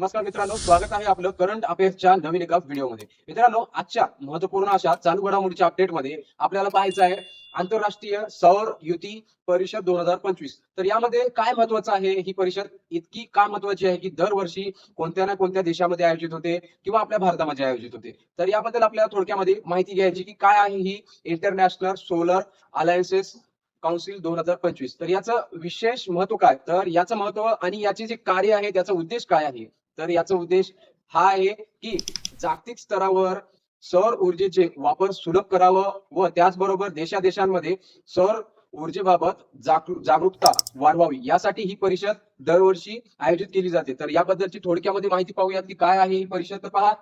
नमस्कार मित्रांनो स्वागत आहे आपलं करंट अफेअर्सच्या नवीन एका व्हिडिओमध्ये. मित्रांनो आजच्या महत्त्वपूर्ण अशा चालू घडामोडीच्या अपडेटमध्ये आपल्याला पाहायचं आहे आंतरराष्ट्रीय सौर युती परिषद दोन हजार पंचवीस. तर यामध्ये काय महत्वाचं आहे? ही परिषद इतकी का महत्वाची आहे की दरवर्षी कोणत्या ना कोणत्या देशामध्ये आयोजित होते किंवा आपल्या भारतामध्ये आयोजित होते? तर याबद्दल आपल्याला थोडक्यामध्ये माहिती घ्यायची की काय आहे ही इंटरनॅशनल सोलर अलायन्सेस काउन्सिल दोन हजार पंचवीस. तर याचं विशेष महत्त्व काय? तर याचं महत्त्व आणि याचे जे कार्य आहे त्याचा उद्देश काय आहे? तर याचा उद्देश हा आहे की जागतिक स्तरावर सौर ऊर्जेचे वापर सुलभ करावं व त्याचबरोबर देशादेशांमध्ये सौर ऊर्जेबाबत जागरूकता वाढवावी. यासाठी ही परिषद दरवर्षी आयोजित केली जाते. तर याबद्दलची थोडक्यामध्ये माहिती पाहूयात की काय आहे ही परिषद. तर पहा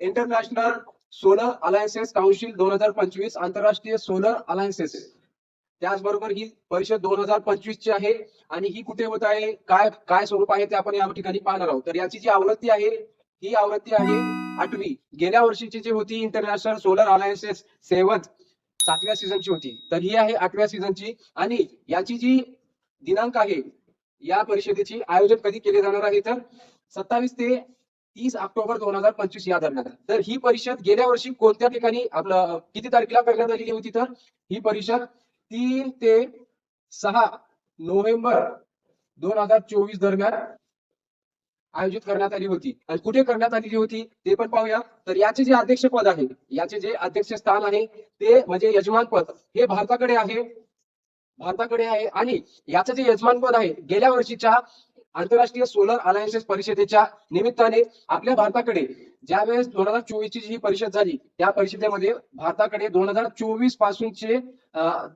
इंटरनॅशनल सोलर अलायन्सेस काउन्सिल दोन हजार पंचवीस आंतरराष्ट्रीय सोलर अलायन्सेस त्याचबरोबर ही परिषद दोन हजार पंचवीस ची आहे आणि ही कुठे होत आहे काय काय स्वरूप आहे ते आपण या ठिकाणी पाहणार आहोत. तर याची जी आवृत्ती आहे ही आवृत्ती आहे आठवी. गेल्या वर्षीची जी होती इंटरनॅशनल सोलर अलायन्सेस सेवन सातव्या सीझनची होती. तर ही आहे आठव्या सीझनची आणि याची जी दिनांक आहे या परिषदेची आयोजन कधी केले जाणार आहे तर सत्तावीस ते तीस ऑक्टोबर दोन हजार पंचवीस या दरम्यान. तर ही परिषद गेल्या वर्षी कोणत्या ठिकाणी आपलं किती तारखेला करण्यात आलेली होती तर? ही परिषद तीन ते सहा नोव्हेंबर दोन हजार चोवीस दरम्यान आयोजित करण्यात आली होती. आणि कुठे करण्यात आलेली होती ते पण पाहूया. तर याचे जे अध्यक्ष पद आहे याचे जे अध्यक्ष स्थान आहे ते म्हणजे यजमान पद हे भारताकडे आहे. भारताकडे आहे आणि याचं जे यजमान पद आहे गेल्या वर्षीच्या आंतरराष्ट्रीय सोलर अलायन्सेस परिषदेच्या निमित्ताने आपल्या भारताकडे ज्यावेळेस दोन हजार चोवीस ची जी परिषद झाली त्या परिषदेमध्ये भारताकडे दोन हजार चोवीस पासूनचे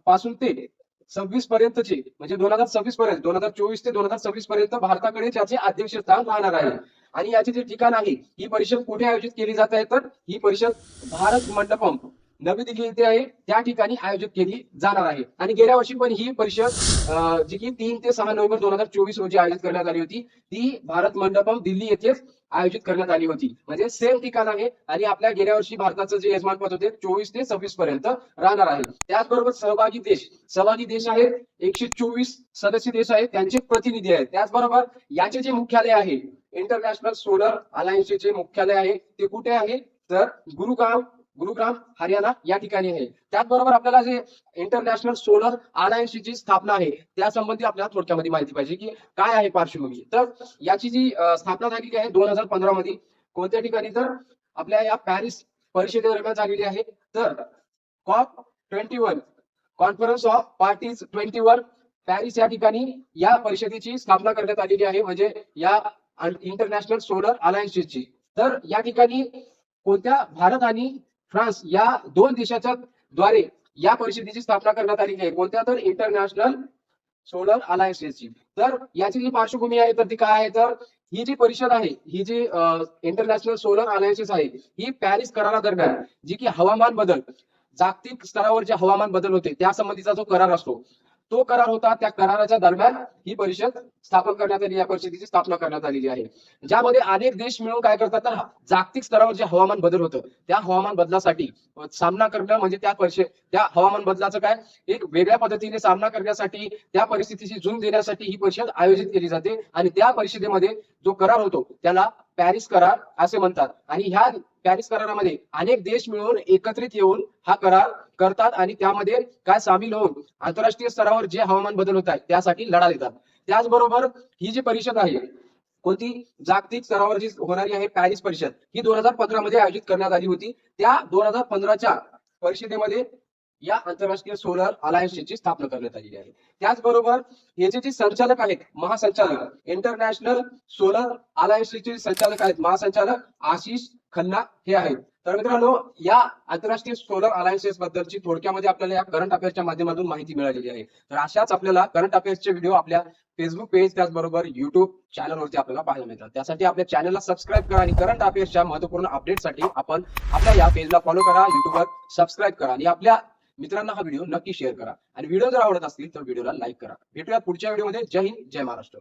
पासून ते सव्वीस पर्यंतचे म्हणजे दोन हजार सव्वीस पर्यंत दोन हजार चोवीस ते दोन हजार सव्वीस पर्यंत भारताकडे त्याचे अध्यक्षस्थान राहणार आहे. आणि याचे जे ठिकाण आहे ही परिषद कुठे आयोजित केली जात आहे? तर ही परिषद भारत मंडपम नवी दिल्ली इथे आहे. त्या ठिकाणी आयोजित केली जाणार आहे. आणि गेल्या वर्षी पण ही परिषद जी की तीन ते सहा नोव्हेंबर दोन हजार चोवीस रोजी आयोजित करण्यात आली होती ती भारत मंडपम दिल्ली येथेच आयोजित करण्यात आली होती. म्हणजे सेम ठिकाण आहे आणि आपल्या गेल्या वर्षी भारताचं जे यजमान पद होते चोवीस ते सव्वीस पर्यंत राहणार आहे. त्याचबरोबर सहभागी देश सहभागी देश आहेत एकशे चोवीस सदस्य देश आहेत त्यांचे प्रतिनिधी आहेत. त्याचबरोबर याचे जे मुख्यालय आहे इंटरनॅशनल सोलर अलायन्सचे मुख्यालय आहे ते कुठे आहे? तर गुरुगाव गुरुग्राम हरियाणा या ठिकाणी आहे. त्याचबरोबर आपल्याला जे इंटरनॅशनल सोलर अलायन्सची स्थापना आहे त्या संबंधी आपल्याला थोडक्यामध्ये माहिती पाहिजे की काय आहे पार्श्वभूमी. तर याची जी स्थापना झालेली आहे दोन हजार पंधरा मध्ये कोणत्या ठिकाणी? तर आपल्या या पॅरिस परिषदेदरम्यान झालेली आहे. तर COP twenty one conference of parties twenty one Paris या ठिकाणी या परिषदेची स्थापना करण्यात आलेली आहे. म्हणजे या इंटरनॅशनल सोलर अलायन्सची तर या ठिकाणी कोणत्या भारत आणि फ्रान्स या दोन देशाच्या द्वारे या परिषदेची स्थापना करण्यात आलेली आहे. कोणत्या तर? इंटरनॅशनल सोलर अलायन्सेसची तर याची जी पार्श्वभूमी आहे तर ती काय आहे? तर ही जी परिषद आहे ही जी इंटरनॅशनल सोलर अलायन्सेस आहे ही पॅरिस करारादरम्यान जी की हवामान बदल जागतिक स्तरावर जे हवामान बदल होते त्या संबंधीचा जो करार असतो तो करार होता त्या कराराच्या दरम्यान ही परिषद स्थापन करण्यात आली या परिषदेची स्थापना करण्यात आलेली आहे. ज्यामध्ये अनेक देश मिळून काय करतात तर जागतिक स्तरावर जे हवामान बदल होतं त्या हवामान बदलासाठी सामना करणं म्हणजे त्या परिषद त्या हवामान बदलाचं काय? एक वेगळ्या पद्धतीने सामना करण्यासाठी त्या परिस्थितीची झुंज देण्यासाठी ही परिषद आयोजित केली जाते. आणि त्या परिषदेमध्ये जो करार होतो त्याला पॅरिस करार असे म्हणतात. आणि ह्या पॅरिस करारामध्ये अनेक देश मिळून एकत्रित येऊन हा करार करतात आणि त्यामध्ये काय सामील होऊन आंतरराष्ट्रीय स्तरावर जे हवामान बदल होत आहे त्यासाठी लढा देतात. त्याचबरोबर ही जी परिषद आहे कोणती जागतिक स्तरावर जी होणारी आहे पॅरिस परिषद ही दोन हजार पंधरा मध्ये आयोजित करण्यात आली होती. त्या दोन हजार पंधराच्या परिषदेमध्ये या आंतरराष्ट्रीय सोलर अलायन्सची स्थापना करण्यात आलेली आहे. त्याचबरोबर याचे जे संचालक आहेत महासंचालक इंटरनॅशनल सोलर अलायन्सचे संचालक आहेत महासंचालक आशिष खन्ना हे आहेत. तर मित्रांनो या आंतरराष्ट्रीय सोलर अलायन्सेस बद्दलची थोडक्यामध्ये आपल्याला या करंट अफेअर्सच्या माध्यमातून माहिती मिळालेली आहे. तर अशाच आपल्याला करंट अफेअर्सचे व्हिडिओ आपल्या फेसबुक पेज त्याचबरोबर युट्यूब चॅनलवरती आपल्याला पाहायला मिळतात. त्यासाठी आपल्या चॅनलला सबस्क्राईब करा आणि करंट अफेअर्सच्या महत्त्वपूर्ण अपडेटसाठी आपण आपल्या या पेजला फॉलो करा युट्यूबवर सबस्क्राईब करा आणि आपल्या मित्रांना हा व्हिडिओ नक्की शेअर करा. आणि व्हिडिओ जर आवडत असतील तर व्हिडिओला लाईक करा. भेटूया पुढच्या व्हिडिओमध्ये. जय हिंद जय महाराष्ट्र.